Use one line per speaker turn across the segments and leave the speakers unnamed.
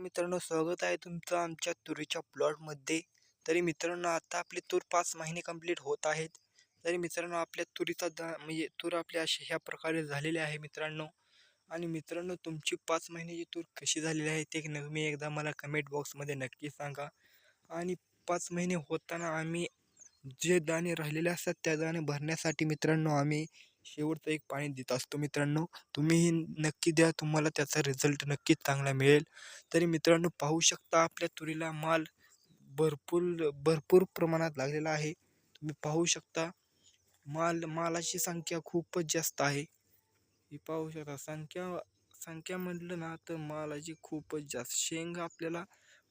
मित्रांनो स्वागत आहे तुमचं आमच्या तुरीच्या प्लॉटमध्ये तरी मित्रांनो आता आपली तूर पाच महिने कंप्लीट होत आहेत. तरी मित्रांनो आपल्या तुरीचा दा म्हणजे तूर आपल्या अशा ह्या प्रकारे झालेली आहे मित्रांनो. आणि मित्रांनो तुमची पाच महिन्याची तूर कशी झालेली आहे ते तुम्ही एकदा मला कमेंट बॉक्समध्ये नक्की सांगा. आणि पाच महिने होताना आम्ही जे दाणे राहिलेले असतात त्या दाणे भरण्यासाठी मित्रांनो आम्ही शेवटचं एक पाणी देत असतो मित्रांनो. तुम्हीही नक्की द्या तुम्हाला त्याचा रिझल्ट नक्कीच चांगला मिळेल. तरी मित्रांनो पाहू शकता आपल्या तुरीला माल भरपूर भरपूर प्रमाणात लागलेला आहे. तुम्ही पाहू शकता माल मालाची संख्या खूपच जास्त आहे. ही पाहू शकता संख्या संख्या म्हटलं ना तर मालाची खूपच जास्त. शेंग आपल्याला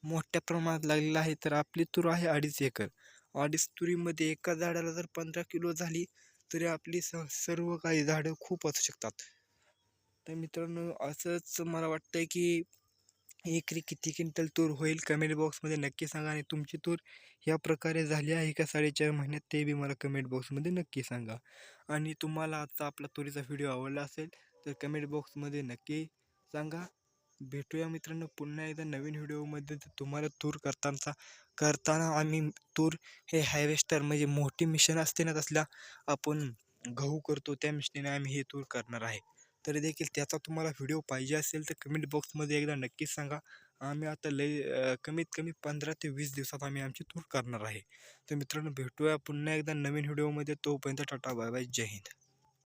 मोठ्या प्रमाणात लागलेला आहे तर आपली तूर आहे अडीच एकर. अडीच तुरीमध्ये एका झाडाला जर पंधरा किलो झाली तरी आपली स सर्व काही झाडं खूप असू शकतात. तर मित्रांनो असंच मला वाटतं की एकरी किती क्विंटल तूर होईल कमेंट बॉक्समध्ये नक्की सांगा आणि तुमची तूर ह्या प्रकारे झाली आहे का साडेचार महिन्यात ते बी मला कमेंट बॉक्समध्ये नक्की सांगा. आणि तुम्हाला आजचा आपला तुरीचा व्हिडिओ आवडला असेल तर कमेंट बॉक्समध्ये नक्की सांगा. भेटूया मित्रांनो. पुन्हा एकदा नवीन व्हिडिओमध्ये तर तुम्हाला तूर करताना करताना आम्ही तूर हे हायवेस्टर म्हणजे मोठी मिशन असते ना तसल्या आपण गहू करतो त्या मिशनीने आम्ही हे तूर करणार आहे. तरी देखील त्याचा तुम्हाला व्हिडिओ पाहिजे असेल तर कमेंट बॉक्समध्ये एकदा नक्कीच सांगा. आम्ही आता लई कमीत कमी पंधरा ते वीस दिवसात आम्ही आमची तूर करणार आहे. तर मित्रांनो भेटूया पुन्हा एकदा नवीन व्हिडिओमध्ये. तोपर्यंत tata bye bye Jai Hind.